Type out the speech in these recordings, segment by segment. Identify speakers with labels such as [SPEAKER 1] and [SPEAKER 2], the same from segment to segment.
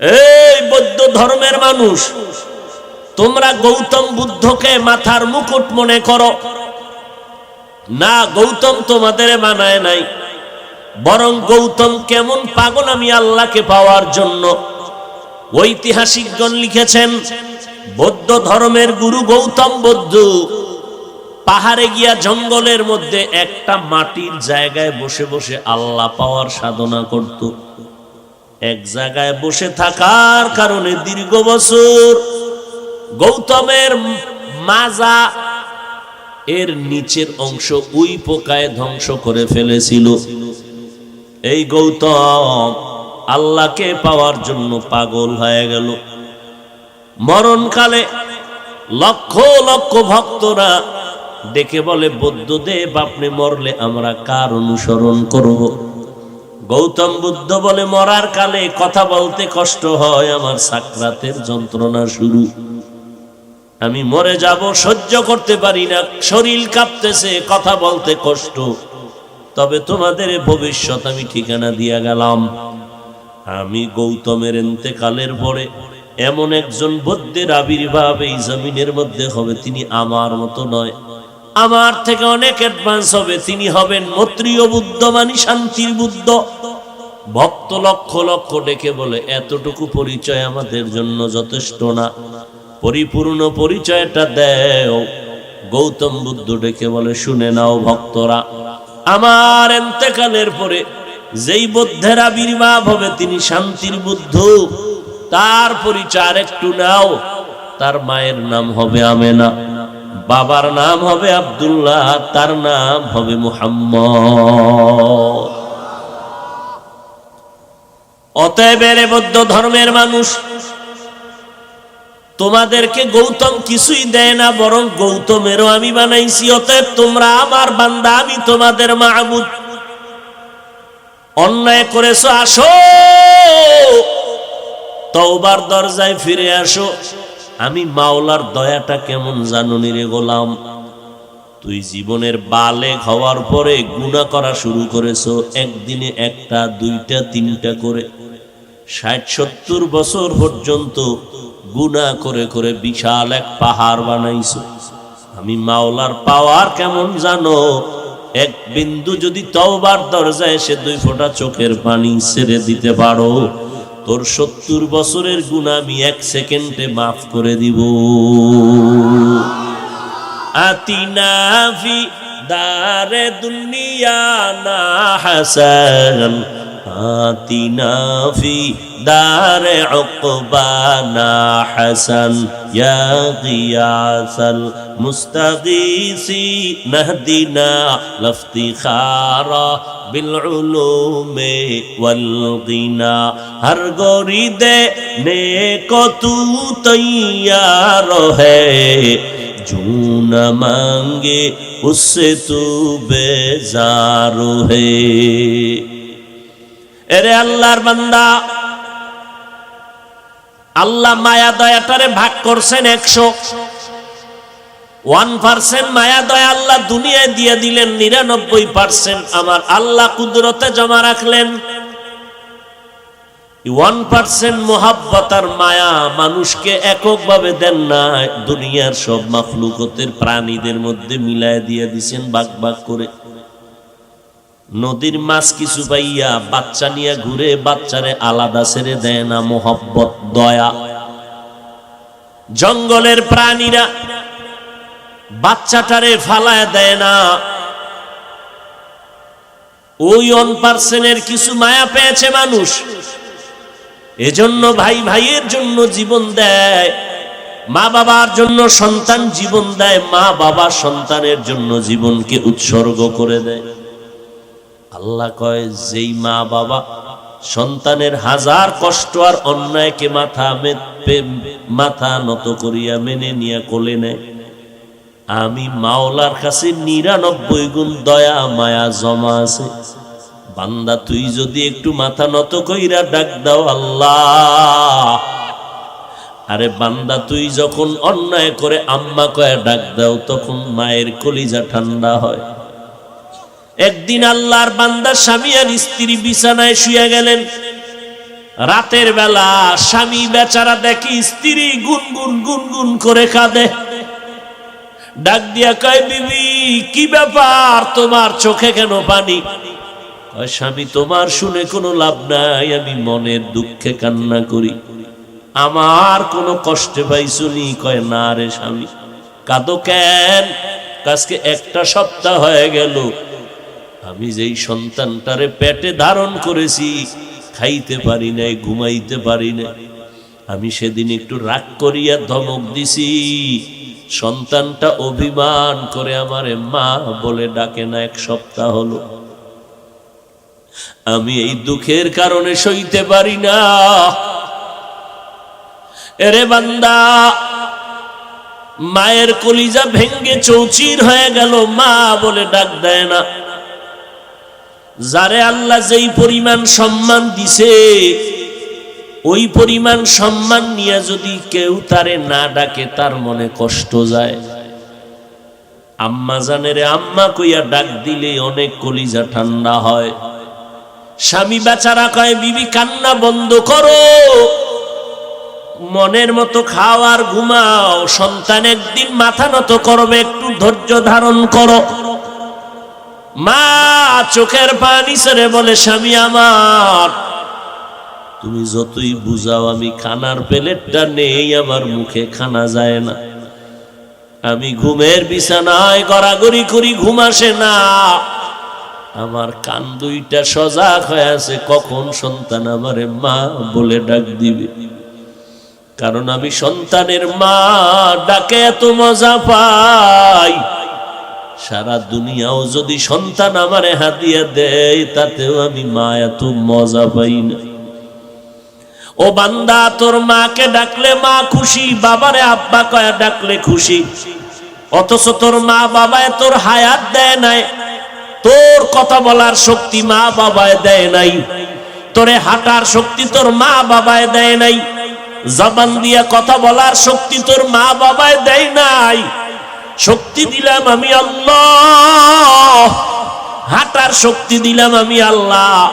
[SPEAKER 1] এই বৌদ্ধ ধর্মের মানুষ, তোমরা গৌতম বুদ্ধকে মাথার মুকুট মনে করো। না, গৌতম তোমাদের মানায় নাই। বরং গৌতম কেমন পাগল আমি আল্লাহকে পাওয়ার জন্য। ঐতিহাসিকগণ লিখেছেন, বৌদ্ধ ধর্মের গুরু গৌতম বুদ্ধ পাহাড়ে গিয়া জঙ্গলের মধ্যে একটা মাটির জায়গায় বসে বসে আল্লাহ পাওয়ার সাধনা করত। এক জায়গায় বসে থাকার কারণে দীর্ঘ বছর গৌতমের মাজা এর নিচের অংশ উই পোকায় ধ্বংস করে ফেলেছিল। এই গৌতম আল্লাহকে পাওয়ার জন্য পাগল হয়ে গেল। মরণকালে লক্ষ লক্ষ ভক্তরা ডেকে বলে, বৌদ্ধদেব, আপনি মরলে আমরা কার অনুসরণ করব? গৌতম বুদ্ধ বলে, মরার কালে কথা বলতে কষ্ট হয়, আমার সাকরাতের যন্ত্রণা শুরু। আমি মরে যাব, সহ্য করতে পারি না, শরীর কাঁপতেছে, কথা বলতে কষ্ট। তবে তোমাদের ভবিষ্যৎ আমি ঠিকানা দিয়া গেলাম। আমি গৌতমের এতেকালের পরে এমন একজন বৌদ্ধের আবির্ভাব এই জমিনের মধ্যে হবে, তিনি আমার মতো নয়। আমার থেকে অনেক অ্যাডভান্স হবে, তিনি হবেন মত্রীয় বুদ্ধ, মানি শান্তির বুদ্ধ। ভক্ত লক্ষ লক্ষ ডেকে বলে, এতটুকু পরিচয় আমাদের জন্য যথেষ্ট না। পরিপূর্ণ পরিচয়টা দেও। গৌতম বুদ্ধ ডেকে বলে, শুনে নাও ভক্তরা, আমার এতেকালের পরে যেই বুদ্ধের আবির্ভাব হবে, তিনি শান্তির বুদ্ধ। তার পরিচয় একটু নাও। তার মায়ের নাম হবে আমেনা, বাবার নাম হবে আব্দুল্লাহ, তার নাম হবে মুহাম্মদ। অতএব এর বৌদ্ধ ধর্মের মানুষ, তোমাদেরকে গৌতম কিছুই দেয় না, বরং গৌতমেরও আমি বানাইছি। অতএব তোমরা আমার বান্দা, আমি তোমাদের মাহবুদ অন্যায় করেছ, আসো। তওবার দরজায় ফিরে আসো। আমি মাওলার দয়াটা কেমন জানুনি রে গোলাম? তুই জীবনের বালে হওয়ার পরে গুণা করা শুরু করেছ, একদিনে একটা, দুইটা, তিনটা করে। ষাট, সত্তর বছর পর্যন্ত গুণা করে করে বিশাল এক পাহাড় বানাইছো। আমি মাওলার পাওয়ার কেমন জানো? এক বিন্দু যদি তওবার দরজায় এসে দুই ফোঁটা চোখের পানি ছেড়ে দিতে পারো, তোর সত্তর বছরের গুণা আমি এক সেকেন্ডে মাফ করে দিব। আতিনা ফি দারে দুনিয়া না হাসান آتنا في دار عقبانا حسن يا غياث المستغيثين نهدنا لافتخارا بالعلوم والغنى ہر گوری دے نیکو تو تیار ہے جو نہ مانگے اس سے تو بیزار ہے এরে আল্লাহর বান্দা, আল্লাহ মায়া দয়াটারে ভাগ করছেন একশো। ওয়ান পার্সেন্ট মায়া দয়া আল্লাহ দুনিয়ায় দিয়ে দিলেন, নিরানব্বই পার্সেন্ট আমার আল্লাহ কুদরতে জমা রাখলেন। ওয়ান পার্সেন্ট মোহাব্বতার মায়া মানুষকে এককভাবে দেন না, দুনিয়ার সব মাফলুকতের প্রাণীদের মধ্যে মিলায় দিয়ে দিছেন, বাক বাক করে। নদীর মাছ কিছু পাইয়া বাচ্চা নিয়ে ঘুরে বাচ্চারে আলাদা ছেড়ে দেয় না, মোহব্বত, দয়া। জঙ্গলের প্রাণীরা বাচ্চাটারে ফালায় দেয় না। ওই অন পার্সেন্টের কিছু মায়া পেয়েছে মানুষ। এজন্য ভাই ভাইয়ের জন্য জীবন দেয় মা বাবার জন্য সন্তান জীবন দেয় মা বাবা সন্তানের জন্য জীবনকে উৎসর্গ করে দেয়। আল্লাহ কয়, যেই মা বাবা সন্তানের হাজার কষ্ট আর অন্যায়কে মাথা মাথা নত করিয়া মেনে নিয়া কোলে নেয়। আমি মাওলার কাছে নিরানব্বই গুণ দয়া, মায়া জমা আছে। বান্দা, তুই যদি একটু মাথা নত কইরা ডাক দাও আল্লাহ। আরে বান্দা, তুই যখন অন্যায় করে আম্মা কয়া ডাক দাও, তখন মায়ের কলিজা ঠান্ডা হয়। একদিন আল্লাহর বান্দা স্বামী আর স্ত্রী বিছানায় শুয়ে গেলেন। রাতের বেলা স্বামী বেচারা দেখি স্ত্রী গুনগুন গুনগুন করে কাঁদে। ডাক দিয়া কয়, বিবি, কি ব্যাপার? তোমার চোখে কেন পানি? স্বামী, তোমার শুনে কোনো লাভ নাই, আমি মনের দুঃখে কান্না করি। আমার কোনো কষ্টে পাইছুনি কয়, না রে স্বামী, কাঁদো কেন? আজকে একটা সপ্তাহ হয়ে গেল আমি যেই সন্তানটারে পেটে ধারণ করেছি, খাইতে পারি নাই, ঘুমাইতে পারি না আমি সেদিন একটু রাগ করিয়া ধমক দিছি। সন্তানটা অভিমান করে আমারে মা বলে ডাকে না, এক সপ্তাহ হলো। আমি এই দুঃখের কারণে সইতে পারি না। এরে বান্দা, মায়ের কলিজা ভেঙ্গে চৌচির হয়ে গেল, মা বলে ডাক দেয় না। যারে আল্লাহ যেই পরিমাণ সম্মান দিছে, ওই পরিমাণ সম্মান নিয়ে যদি কেউ তারে না ডাকে, তার মনে কষ্ট যায়। আম্মা জানেরে আম্মা কইয়া ডাক দিলে অনেক কলিজা ঠান্ডা হয়। স্বামী বেচারা কয়, বিবি, কান্না বন্ধ করো। মনের মতো খাও আর ঘুমাও। সন্তান একদিন মাথা নত করবে, একটু ধৈর্য ধারণ করো। মা চোখের পানি সেরে বলে, স্বামী আমার, তুমি যতই বুঝাও, আমি খানার প্লেটটা নেই, আমার মুখে খানা যায় না। আমি ঘুমের বিছানায় গড়াগড়ি করি, ঘুম আসে না। আমার কান দুইটা সজাগ হয়ে আছে, কখন সন্তান আমারে মা বলে ডাক দিবে? কারণ আমি সন্তানের মা, ডাকে এত মজা পাই। সারা দুনিয়াও যদি সন্তান আমারে হাতিয়ে দেয়, তাতেও আমি মা এত মজা পাই না। ও বান্দা, তোর মাকে ডাকলে মা খুশি, বাবারে আব্বা কয়া ডাকলে খুশি। অথচ তোর মা বাবায় তোর হায়াত দেয় নাই। তোর কথা বলার শক্তি মা বাবায় দেয় নাই। তোরে হাঁটার শক্তি তোর মা বাবায় দেয় নাই। জবান দিয়া কথা বলার শক্তি তোর মা বাবায় দেয় নাই। শক্তি দিলাম আমি আল্লাহ। হাঁটার শক্তি দিলাম আমি আল্লাহ।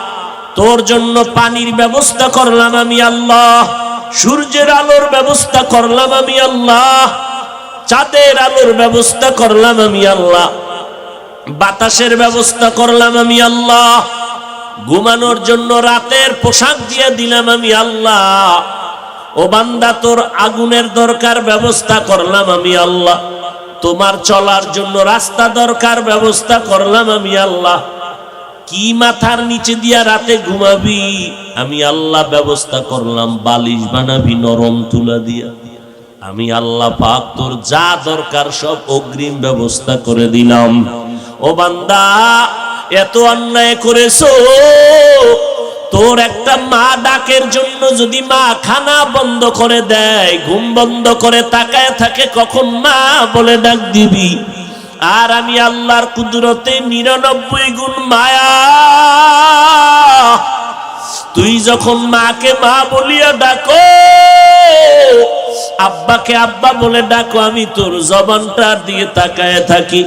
[SPEAKER 1] তোর জন্য পানির ব্যবস্থা করলাম আমি আল্লাহ। সূর্যের আলোর ব্যবস্থা করলাম আমি আল্লাহ। চাঁদের আলোর ব্যবস্থা করলাম আমি আল্লাহ। বাতাসের ব্যবস্থা করলাম আমি আল্লাহ। ঘুমানোর জন্য রাতের পোশাক দিয়ে দিলাম আমি আল্লাহ। ও বান্দা, তোর আগুনের দরকার ব্যবস্থা করলাম আমি আল্লাহ। তোমার চলার জন্য রাস্তা দরকার, ব্যবস্থা করলাম আমি আল্লাহ। কি মাথার নিচে দিয়া রাতে ঘুমাবি? আমি আল্লাহ ব্যবস্থা করলাম, বালিশ বানাবি, নরম তুলা দিয়া। আমি আল্লাহ পাক তোর যা দরকার সব অগ্রিম ব্যবস্থা করে দিলাম। ও বান্দা, এত অন্যায় করেছ তোর একটা মা ডাকের জন্য যদি মা খানা বন্ধ করে দেয়, ঘুম বন্ধ করে তাকায় থাকে, কখন মা বলে ডাক দিবি? আর আমি আল্লাহর কুদরতে নিরানব্বই গুণ মায়া। তুই যখন মাকে মা বলিয়া ডাকো, আব্বাকে আব্বা বলে ডাকো, আমি তোর জবানটা দিয়ে তাকায় থাকি।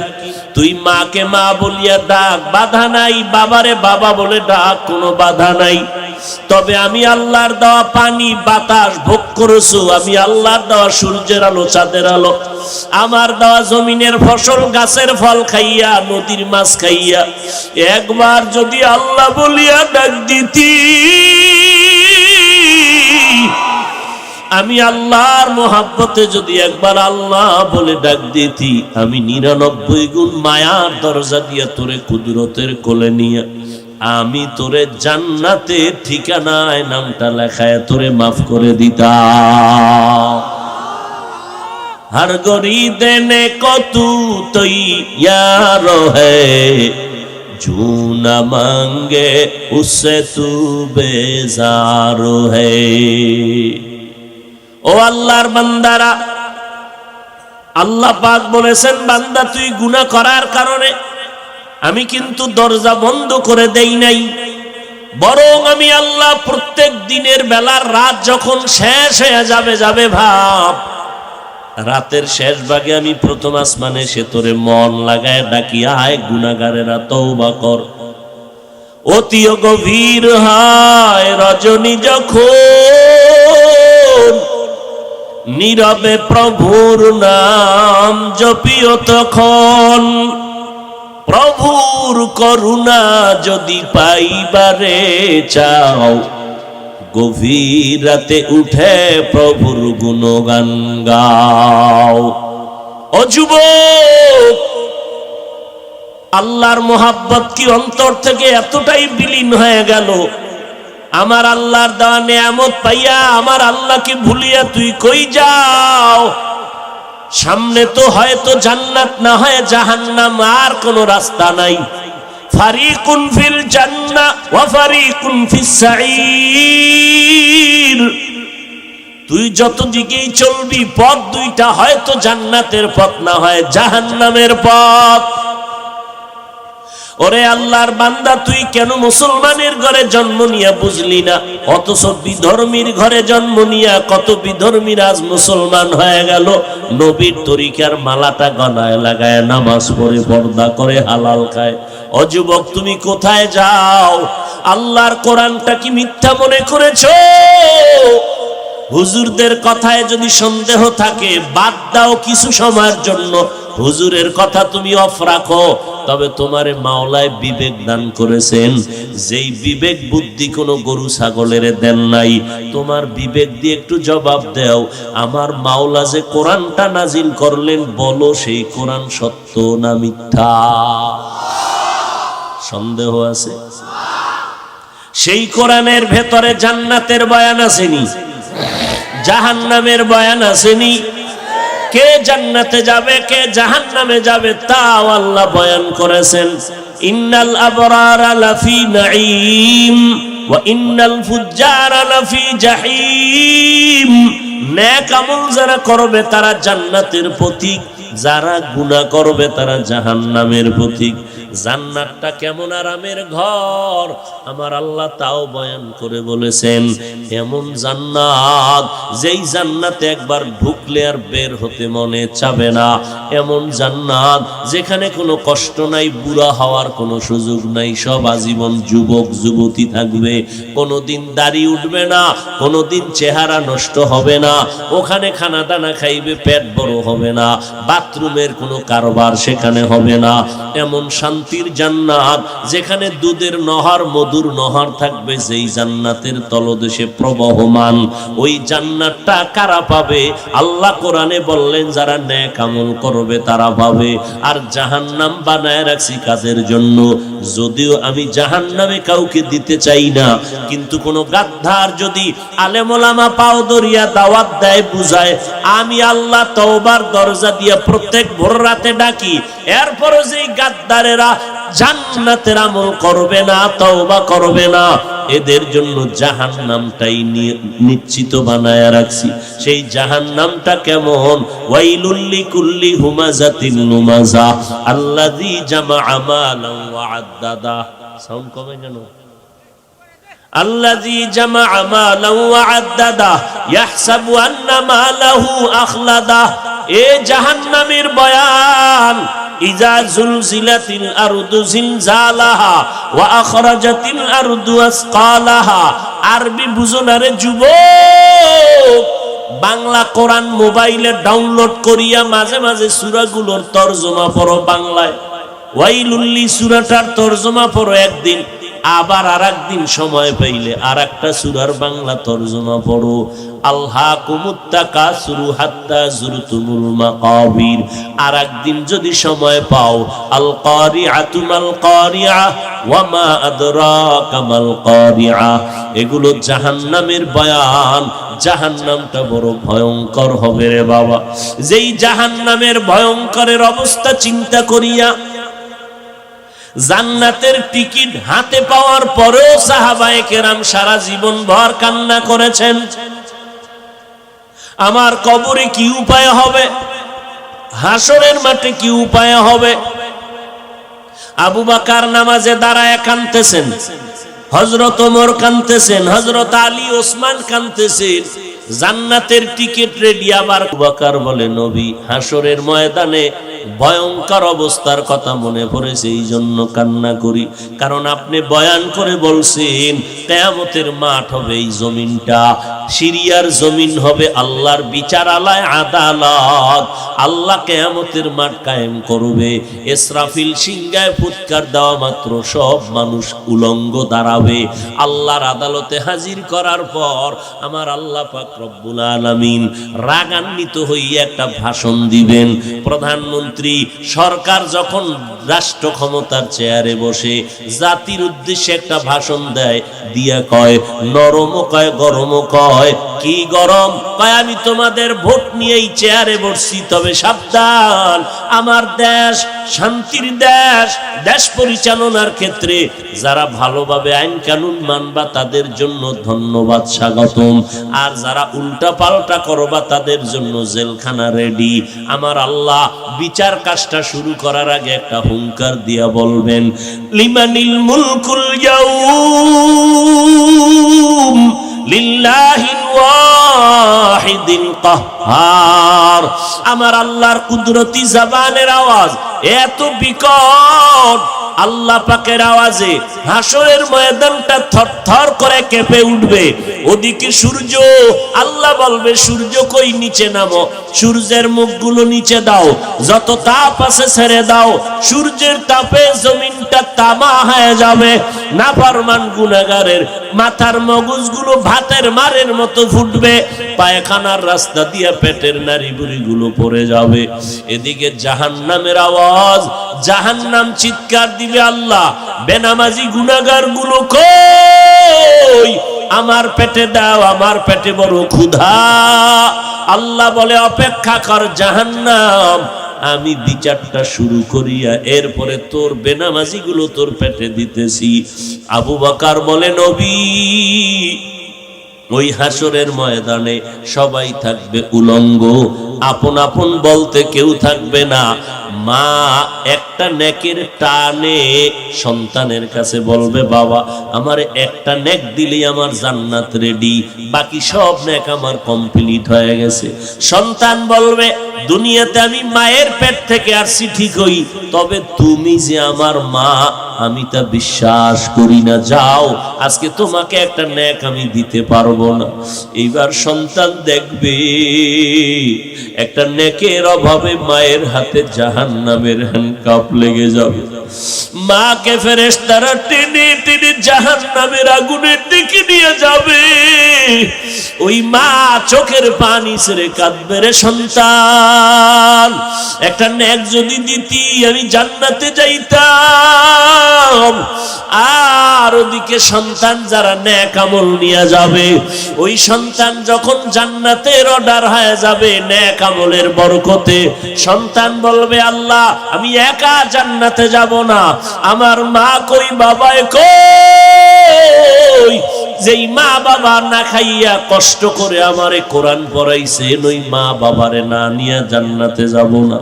[SPEAKER 1] তুই মাকে মা বলিয়া ডাক, বাধা নাই, বাবারে বাবা বলে ডাক, কোনো বাধা নাই। তবে আমি আল্লাহর দেওয়া পানি, বাতাস ভোগ করেছ, আমি আল্লাহর দেওয়া সূর্যের আলো, চাঁদের আলো। আমার দেওয়া জমিনের ফসল, গাছের ফল খাইয়া, নদীর মাছ খাইয়া, একবার যদি আল্লাহ বলিয়া ডাক দিতি। আমি আল্লাহর মোহাব্বতে যদি একবার আল্লাহ বলে ডাক দিতি, আমি নিরানব্বই গুণ মায়ার দরজা দিয়া তোরে কুদরতের কোলে নিয়ে, আমি তোরে জান্নাতে ঠিকানায় নামটা লেখায় তোরে মাফ করে দিতা হর গরি দেনে কত তৈর হে জু মাঙ্গে উসে তু বেজার হে। ও আল্লাহর বান্দারা, আল্লাহ পাক বলেছেন, বান্দা, তুই গুনাহ করার কারণে আমি কিন্তু দরজা বন্ধ করে দেই নাই। বরং আমি আল্লাহ প্রত্যেক দিনের বেলার রাত যখন শেষ হয়ে যাবে যাবে ভাব, রাতের শেষ ভাগে আমি প্রথম আসমানে সে তোরে মন লাগায় ডাকি, আয় গুনাগারেরা তওবা কর। অতি গভীর হয়, রজনী যখন নীরবে প্রভুর নাম জপিও তখন। প্রভুর করুণা যদি পাইবারে চাও, গভীর রাতে উঠে প্রভুর গুণগান গাও। ও যুবক, আল্লাহর মোহাব্বত কি অন্তর থেকে এতটাই বিলীন হয়ে গেল? আমার আল্লাহর দেওয়া নেয়ামত পাইয়া আমার আল্লাহকে ভুলিয়া তুই কই যাও? সামনে তো হয়তো জান্নাত, না হয় জাহান্নাম, আর কোনো রাস্তা নাই। তুই যত দিকেই চলবি, পথ দুইটা হয়তো জান্নাতের পথ, না হয় জাহান্নামের পথ। ওরে আল্লাহর বান্দা, তুই কেন মুসলমানের ঘরে জন্ম নিয়া বুঝলি না? অথচ বিধর্মীর ঘরে জন্ম নিয়া কত বিধর্মীর আজ মুসলমান হয়ে গেল। নবীর তরিকার মালাটা গলায় লাগায়, নামাজ পড়ে পর্দা করে হালাল খায়। অযুবক তুমি কোথায় যাও? আল্লাহর কোরআনটা কি মিথ্যা মনে করেছ? হুজুরদের কথায় যদি সন্দেহ থাকে, বাদ দাও কিছু সময়ের জন্য। হুজুরের কথা তুমি অফ রাখো, তবে তোমারে মাওলায় বিবেক দান করেছেন। যেই বিবেক বুদ্ধি কোনো গরু ছাগলের দেন নাই, তোমার বিবেক দিয়ে একটু জবাব দাও। আমার মাওলা যে কোরআনটা নাজিল করলেন, বলো সেই কোরআন সত্য না মিথ্যা? সন্দেহ আছে? সেই কোরআনের ভেতরে জান্নাতের বয়ান আসেনি, জাহান্নামের বয়ান আসেনি। কে জান্নাতে যাবে, কে জাহান্নামে যাবে তাও আল্লাহ বয়ান করেছেন। ইন্নাল আবরারা লাফি নাঈম ওয়া ইন্নাল ফুজ্জারা লাফি জাহিম। নেক আমল যারা করবে তারা জান্নাতের প্রতীক, যারা গুনাহ করবে তারা জাহান্নামের প্রতীক। জান্নাতটা কেমন আরামের ঘর? আমার আল্লাহ তাও বয়ান করে বলেছেন, এমন জান্নাত, যেই জান্নাতে একবার ঢুকলে আর বের হতে মনে চাবে না। এমন জান্নাত, যেখানে কোনো কষ্ট নাই, বুড়া হওয়ার কোনো সুযোগ নাই। সব আজীবন যুবক, যুবতী থাকবে। কোনোদিন দাড়ি উঠবে না, কোনোদিন চেহারা নষ্ট হবে না। ওখানে খানা দানা খাইবে, পেট বড় হবে না। বাথরুমের কোনো কারবার সেখানে হবে না। এমন শান্তির জান্নাত, যেখানে দুধের নহর, মধুর নহর থাকবে, যেই জান্নাতের তলদেশে প্রবহমান। ওই জান্নাতটা কারা পাবে? আল্লাহ কোরআনে বললেন, যারা ন্যাক আমল করবে, তারা পাবে। আর জাহান্নাম বানায় রাখছি কাজের জন্য। যদিও আমি জাহান্নামে কাউকে দিতে চাই না, কিন্তু কোন গাদ্ধার যদি আলেমোলামা পাও দরিয়া দাওয়াত দেয়, বুঝায়, আমি আল্লাহ তওবার দরজা দিয়া প্রত্যেক ভোর রাতে ডাকি এরপরও যেই গাদ্দারেরা জান্নাতের আমল করবে না তওবা করবে না এদের জন্য জাহান নামটাই নিশ্চিত বানায় রাখছি সেই জাহান নামটা কেমন ওয়াইলুল্লি কুল্লি হুমাজাতিন লুমাজা আল্লাযী জামাআ মালান ওয়া আদ্দাদা সাউন্ড কমে জানো الذي جمع مالا وعدده يحسب أن ماله أخلده এ জাহান্নামের বয়ান ইজা জুলজিলাতিল আরদু জিলজালাহা ওয়া আখরাজাতিল আরদু আসকালাহা। আরবি বুঝো না রে যুবক, বাংলা কোরআন মোবাইলে ডাউনলোড করিয়া মাঝে মাঝে সূরাগুলোর তরজমা পড়ো বাংলায়। ওয়াইলুল্লি সূরাটার তরজমা পড়ো একদিন। আবার আর একদিন সময় পাইলে আর একটা সুরার বাংলা তর্জমা পড়ো। আল্লাহ কুমুত্তাকা সুরু হাত্তা জুরতুমুল মাকাবির। আর একদিন যদি সময় পাও আল কারিআতুমাল কারিআ ওয়া মা আদরাকা মাল কারিআ এগুলো জাহান্নামের বয়ান। জাহান্নামটা বড় ভয়ঙ্কর হবে রে বাবা। যেই জাহান্নামের ভয়ঙ্করের অবস্থা চিন্তা করিয়া জান্নাতের টিকিট হাতে পাওয়ার পরেও সাহাবায়ে কেরাম সারা জীবন ভর কান্না করেছেন। আমার কবরে কি উপায় হবে? হাসরের মাঠে কি উপায় হবে? আবু বাকার নামাজে দাঁড়ায় কানতেছেন হজরত ওমর কানতেছেন হজরত আলী ওসমান কানতেছেন জান্নাতের টিকিট রেডি, আবার আবু বকর বলে, নবী, হাসরের ময়দানে ভয়ঙ্কর অবস্থার কথা মনে পড়েছে এই জন্য কান্না করি। কারণ আপনি বয়ান করে বলছেন, কেয়ামতের মাঠ হবে এই জমিনটা, সিরিয়ার জমিন হবে আল্লাহর বিচার আলায় আদালত। আল্লাহ কেয়ামতের মাঠ কায়েম করবে। এসরাফিল সিংগায় ফুৎকার দেওয়া মাত্র সব মানুষ উলঙ্গ দাঁড়াবে। আল্লাহর আদালতে হাজির করার পর আমার আল্লাহ পাক আলামিন রাগান্বিত হয়ে একটা ভাষণ দিবেন। প্রধানমন্ত্রী সরকার যখন রাষ্ট্র ক্ষমতার চেয়ারে বসে জাতির উদ্দেশ্যে একটা ভাষণ দেয়, দিয়া কয় নরম কয় গরম কয় কি গরম? কয়, আমি তোমাদের ভোট নিয়েই চেয়ারে বসছি, তবে সাবধান। আমার দেশ শান্তির দেশ দেশ পরিচালনার ক্ষেত্রে যারা ভালোভাবে আইন কানুন মানবা, তাদের জন্য ধন্যবাদ, স্বাগতম। আর যারা উল্টা পাল্টা করবা, তাদের জন্য জেলখানা রেডি আমার আল্লাহ বিচার কাজটা শুরু করার আগে একটা হুঙ্কার দিয়া বলবেন, লিমানিল মুলকুল ইয়াউম لله الواحد কাহ্হার আমার আল্লাহর কুদরতি জবানের আওয়াজ এত বিকট, আল্লাহ পাকের আওয়াজে হাসরের ময়দানটা থরথর করে কেঁপে উঠবে। ওদিকে সূর্য, আল্লাহ বলবে, সূর্য কই নিচে নামো? সূর্যের মুখগুলো নিচে দাও। যত তাপ আছে ছেড়ে দাও। সূর্যের তাপে জমিনটা তামা হয়ে যাবে। নাফরমান গুনাগারের মাথার মগজগুলো ভাতের মারের মতো ফুটবে। পায়খানার রাস্তা দিয়ে পেটের নারী বুড়িগুলো পড়ে যাবে। এদিকে জাহান্নামের আওয়াজ, জাহান্নাম চিৎকার দিবে আল্লাহ, বেনামাজি গুনাগারগুলো কই? আমার পেটে দাও, আমার পেটে বড় ক্ষুধা। আল্লাহ বলে, অপেক্ষা কর জাহান্নাম, আমি বিচারটা শুরু করিয়া এরপরে তোর বেনামাজি গুলো তোর পেটে দিতেছি। আবু বাকার বলে, নবী ওই হাসরের ময়দানে সবাই থাকবে উলঙ্গ। আপন আপন বলতে কেউ থাকবে না। মা একটা নেকের টানে সন্তানের কাছে বলবে, বাবা, আমার একটা নেক দিলেই আমার জান্নাত রেডি বাকি সব নেক আমার কমপ্লিট হয়ে গেছে। সন্তান বলবে, দুনিয়াতে আমি মায়ের পেট থেকে আসছি ঠিক ঠিকই। তবে তুমি যে আমার মা আমি তা বিশ্বাস করি না। যাও, আজকে তোমাকে একটা ন্যাক আমি দিতে পারব না। এইবার সন্তান দেখবে, একটা নেকের অভাবে মায়ের হাতে জাহান নামের হ্যান্ডকাপ লেগে যাবে। মাকে ফেরেস তারা টেনে টেনে জাহান নামের আগুনের দিকে নিয়ে যাবে। ওই মা চোখের পানি ছেড়ে কাঁদবে রে সন্তান। একটা ন্যাক যদি দিতি, আমি জান্নাতে যাইতাম। আর ওদিকে সন্তান যারা ন্যাক আমল নিয়ে যাবে, ওই সন্তান যখন জান্নাতের অর্ডার হয়ে যাবে ন্যাক আমলের বরকতে, সন্তান বলবে, আল্লাহ, আমি একা জান্নাতে যাব না। আমার মা কই বাবায় কই? যেই মা বাবা না খাইয়া কষ্ট করে আমারে কোরআন পড়াইছে ওই মা বাবারে না নিয়ে জান্নাতে যাব না।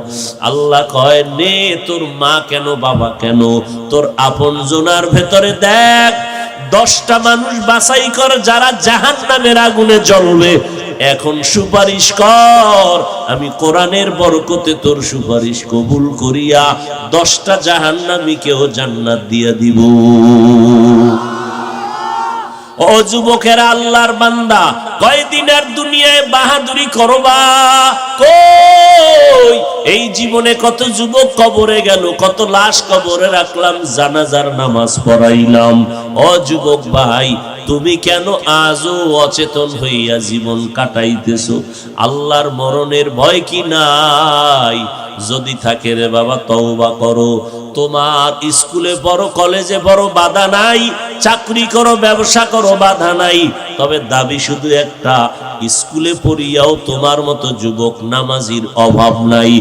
[SPEAKER 1] আল্লাহ কয়, নে, তোর মা কেন, বাবা কেন? তোর আপন জোনার ভেতরে দেখ, দশটা মানুষ বাছাই কর যারা জাহান নামের আগুনে জ্বলবে। এখন সুপারিশ কর, আমি কোরআনের বরকতে তোর সুপারিশ কবুল করিয়া দশটা জাহান্নামীকেও জান্নাত দিয়া দিব। ও যুবকেরা, আল্লাহর বান্দা, কয়দিনের দুনিয়ায় বাহাদুরি করবা? কই? এই জীবনে কত যুবক কবরে গেল, কত লাশ কবরে রাখলাম, জানাজার নামাজ পড়াইলাম। ও যুবক ভাই, তুমি কেন আজও অচেতন হইয়া জীবন কাটাইতেছো? আল্লাহর মরণের ভয় কি নাই? যদি থাকে রে বাবা, তওবা করো। তোমার স্কুলে বড় কলেজে বড় বাধা নাই, চাকরি করো, ব্যবসা করো, বাধা নাই। তবে দাবি শুধু একটা, স্কুলে পড়িয়াও তোমার মতো যুবক নামাজির অভাব নাই।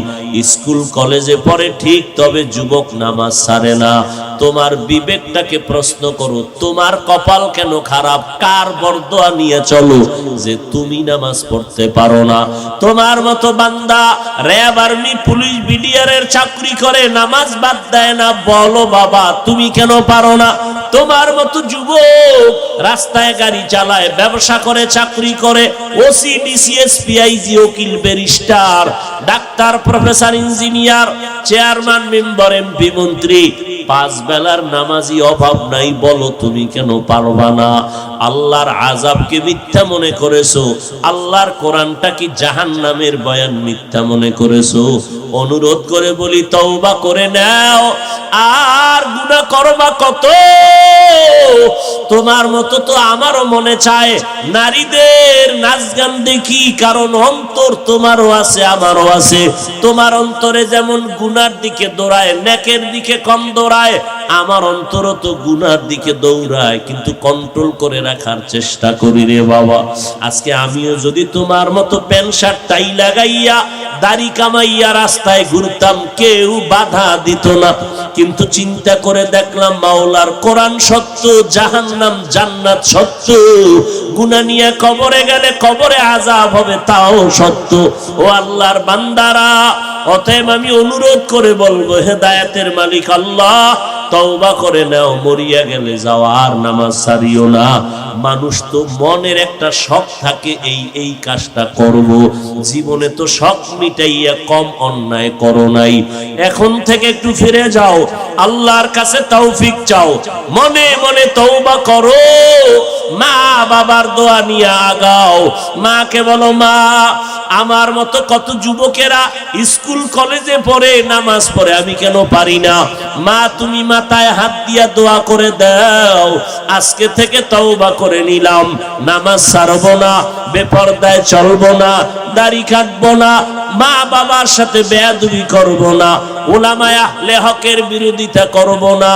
[SPEAKER 1] স্কুল কলেজে পড়ে ঠিক, তবে যুবক নামাজ সারে না। তোমার বিবেকটাকে প্রশ্ন করো, তোমার কপাল কেন খারাপ? কার বরদোয়া নিয়ে চলো যে তুমি নামাজ পড়তে পারো না? তোমার মতো বান্দা র্যাব আর্মি, পুলিশ বিডিআরের চাকরি করে নামাজ বাদ দেয় না, বলো বাবা, তুমি কেন পারো না? তোমার মতো যুবক রাস্তায় গাড়ি চালায়, ব্যবসা করে, চাকরি করে ওসি ডিসিএস পিআইজি উকিল barrister doctor, professor, engineer chairman, member, MP, মন্ত্রী, পাঁচ বেলার নামাজি অভাব নাই, বলো তুমি কেন পারবা না? আল্লাহর আজাবকে মিথ্যা মনে করেছ, আল্লাহর কোরআনটা কি জাহান নামের বয়ান মিথ্যা মনে করেছ? অনুরোধ করে বলি, তওবা করে নাও, আর গুনাহ করবা কত? তোমার মতো তো আমারও মনে চায়, নারীদের নাচ গান দেখি, কারণ অন্তর তোমারও আছে, আমারও আছে। তোমার অন্তরে যেমন গুনার দিকে দৌড়ায়, নেকের দিকে কম দৌড়ায়। আমার অন্তর তো গুনার দিকে দৌড়ায়, কিন্তু কন্ট্রোল করে রাখার চেষ্টা করি রে বাবা। আজকে আমিও যদি তোমার মতো প্যান্ট শার্ট টাই লাগাইয়া দাড়ি কামাইয়া রাস্তায় ঘুরতাম, কেউ বাধা দিত না। কিন্তু চিন্তা করে দেখলাম মাওলার কোরআন সত্য, জাহান্নাম জান্নাত সত্য। গুনা নিয়ে কবরে গেলে কবরে আজাব হবে, তাও সত্য। ও আল্লাহর বান্দারা, অতএব আমি অনুরোধ করে বলব, হেদায়াতের মালিক আল্লাহ তওবা করে নাও, মরিয়া গেলে যাও, আর নামাজ সারিও না। মানুষ তো মনের একটা শখ থাকে, এই এই কাজটা করব। জীবনে তো শখ মিটাইয়া কম অন্যায় করো নাই। এখন থেকে একটু ফিরে যাও, আল্লাহর কাছে তৌফিক চাও। মনে মনে তওবা করো। মা বাবার দোয়া নিয়ে আগাও। মাকে বলো, মা, আমার মতো কত যুবকেরা স্কুল, কলেজে পড়ে, নামাজ পড়ে, আমি কেন পারি না? মা, তুমি মাথায় হাত দিয়া দোয়া করে দাও। আজকে থেকে তওবা করে নিলাম। নামাজ ছাড়বো না, বেপরদায় চলবো না, দাড়ি কাটবো না, মা বাবার সাথে বেয়াদবি করব না ওলামায় আহলে হকের বিরোধিতা করব না,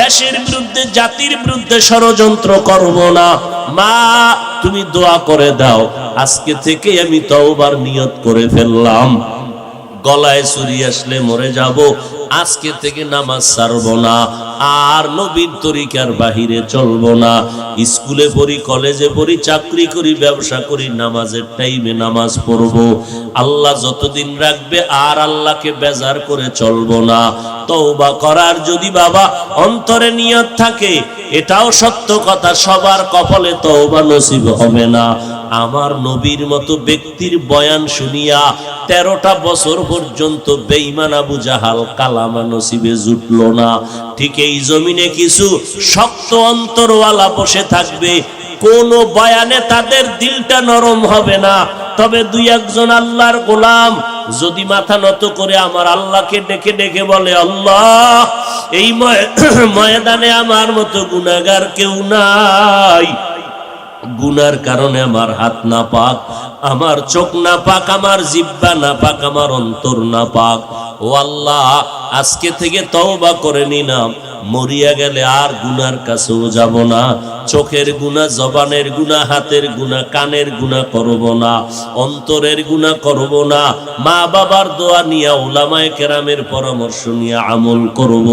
[SPEAKER 1] দেশের বিরুদ্ধে, জাতির বিরুদ্ধে ষড়যন্ত্র করব না। মা, তুমি দোয়া করে দাও। আজকে থেকে আমি তওবার নিয়ত করে ফেললাম। গলায় চুরি আসলে মরে যাব। আজকে থেকে নামাজ ছাড়ব না, আর নবীর তরিকার বাহিরে চলবো না। স্কুলে পড়ি, কলেজে পড়ি, চাকরি করি, ব্যবসা করি, নামাজের টাইমে নামাজ পড়ব। আল্লাহ যতদিন রাখবে, আর আল্লাহকে বেজার করে চলবো না। তওবা করার যদি বাবা অন্তরে নিয়ত থাকে, এটাও সত্য কথা, সবার কপালে তওবা নসিব হবে না। আমার নবীর মতো ব্যক্তির বয়ান শুনিয়া তেরোটা বছর পর্যন্ত বেঈমান আবু জাহাল কালামা নসিবে জুটলো না। ঠিক এই জমিনে কিছু শক্ত অন্তরওয়ালা বসে থাকবে, কোন বয়ানে তাদের দিলটা নরম হবে না। তবে দুই একজন আল্লাহর গোলাম, যদি মাথা নত করে আমার আল্লাহকে ডেকে ডেকে বলে, আল্লাহ, এই ময়- ময়দানে আমার মতো গুনাগার কেউ নাই। গুনার কারণে আমার হাত না পাক আমার চোখ না পাক আমার জিব্বা না পাক আমার অন্তর না পাক ও আজকে থেকে তওবা করে নিলাম মরিয়া গেলে আর গুনার কাছেও যাব না। চোখের গুণা জবানের গুণা হাতের গুণা কানের গুণা করব না। অন্তরের গুণা করব না। মা বাবার দোয়া নিয়ে ওলামায় কেরামের পরামর্শ নিয়ে আমল করব।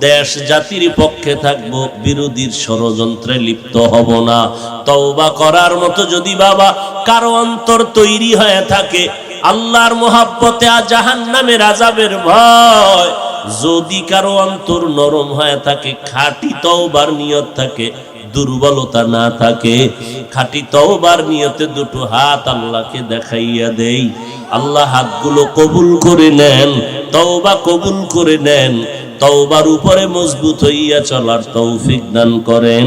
[SPEAKER 1] দেশ জাতির পক্ষে থাকব, বিরোধীর ষড়যন্ত্রে লিপ্ত হব না। তওবা করার মতো যদি বাবা কারও অন্তর তৈরি হয়ে থাকে আল্লাহর মোহাব্বতে জাহান নামের আজাবের ভয়। যদি কারও অন্তর নরম হয়ে থাকে, খাঁটি তওবার নিয়ত থাকে, দুর্বলতা না থাকে, খাঁটি তওবার নিয়তে দুটো হাত আল্লাহকে দেখাইয়া দেই। আল্লাহ হাতগুলো কবুল করে নেন, তওবা কবুল করে নেন, তওবার উপরে মজবুত হইয়া চলার তৌফিক দান করেন।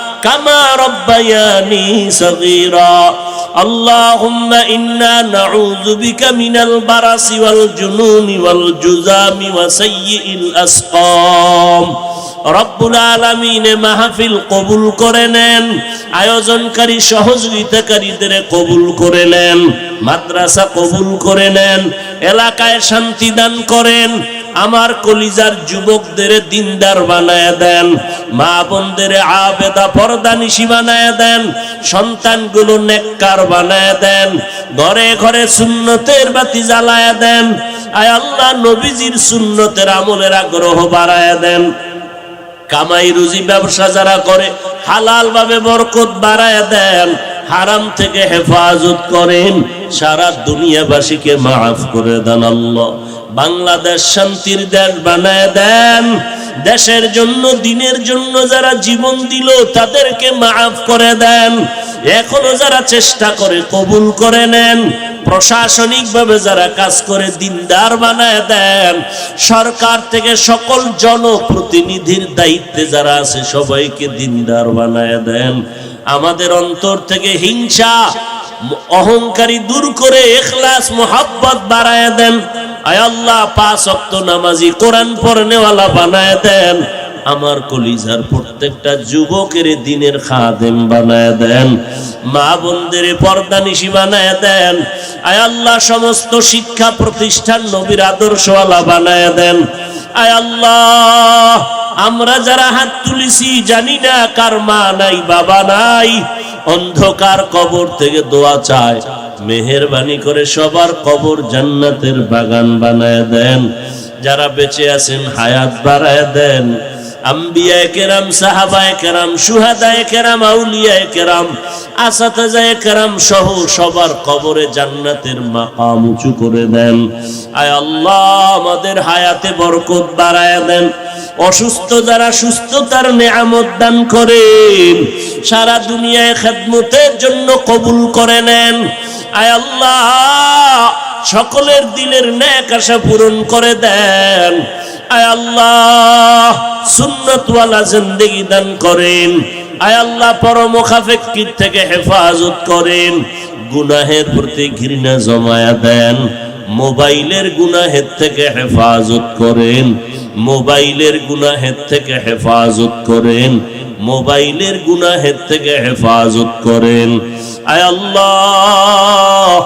[SPEAKER 1] كما ربياني صغيرا اللهم إنا نعوذ بك من البرص والجنون والجذام وسيء الأسقام রব্বুল আলমিন মাহফিল কবুল করে নেন আয়োজনকারী সহযোগিতাকারীদের কবুল করে নেন মাদ্রাসা কবুল করে নেন এলাকায় শান্তি দান করেন আমার কলিজার যুবকদের দিনদার বানায় দেন, মা বোনদের আবেদা পর্দানিশি বানায় দেন, সন্তানগুলো নেককার বানায় দেন, ঘরে ঘরে সুন্নতের বাতি জ্বালায় দেন, আয় আল্লাহ নবীজির সুন্নতের আমলের আগ্রহ বাড়ায় দেন। কামাই রুজি ব্যবসা যারা করে হালাল ভাবে বরকত বাড়ায় দেন, হারাম থেকে হেফাজত করেন, সারা দুনিয়াবাসীকে মাফ করে দেন আল্লাহ। বাংলাদেশ শান্তির দেশ বানায় দেন। দেশের জন্য, দিনের জন্য যারা জীবন দিল, তাদেরকে মাফ করে দেন। এখনও যারা চেষ্টা করে, কবুল করে নেন। প্রশাসনিকভাবে যারা কাজ করে, দিনদার বানায় দেন। সরকার থেকে সকল জনপ্রতিনিধির দায়িত্বে যারা আছে, সবাইকে দিনদার বানায় দেন। আমাদের অন্তর থেকে হিংসা অহংকারী দূর করে এখলাস, মোহাব্বত বাড়ায় দেন। আয় আল্লাহ, পাঁচ অক্ত নামাজি কোরআন পড়নেওয়ালা বানায় দেন। আমার কলিজার প্রত্যেকটা যুবকের দিনের খাদেম বানায় দেন। মা বোনদের পর্দানিশি বানায় দেন। আয় আল্লাহ, সমস্ত শিক্ষা প্রতিষ্ঠান নবীর আদর্শওয়ালা বানায় দেন। আয় আল্লাহ আমরা যারা হাত তুলেছি, জানি না কার মা নাই, বাবা নাই। অন্ধকার কবর থেকে দোয়া চায়। মেহরবানি করে সবার কবর জান্নাতের বাগান বানায় দেন। যারা বেঁচে আছেন, হায়াত বাড়ায় দেন। আম্বিয়ায় কেরাম সাহাবায় কেরাম সুহাদায় কেরাম আউলিয়ায় কেরাম আসাতাজায় কেরাম সহ সবার কবরে জান্নাতের মাকাম উঁচু করে দেন। আয় আল্লাহ, আমাদের হায়াতে বরকত বাড়ায় দেন। অসুস্থ যারা সুস্থতার নেয়ামত দান করেন। সারা দুনিয়ায় খেদমতের জন্য কবুল করে নেন। আয় আল্লাহ, সকলের দিলের ন্যাক আশা পূরণ করে দেন। সুন্নতওয়ালা দান করেন। আয় আল্লাহ থেকে হেফাজত করেন। গুনাহের প্রতি ঘৃণা জমায়া দেন। মোবাইলের গুনাহের থেকে হেফাজত করেন। মোবাইলের গুনাহের থেকে হেফাজত করেন। মোবাইলের গুনাহের থেকে হেফাজত করেন। আয় আল্লাহ,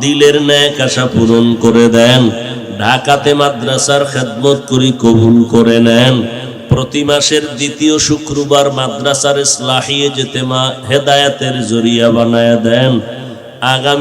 [SPEAKER 1] দিলের ন্যাক আশা পূরণ করে দেন। ঢাকাতে মাদ্রাসার খেদমত করি কবুল করে নেন। প্রতি মাসের দ্বিতীয় শুক্রবার মাদ্রাসার ইসলাহিয়ে যেতে মা হেদায়াতের জরিয়া বানায় দেন। আগামী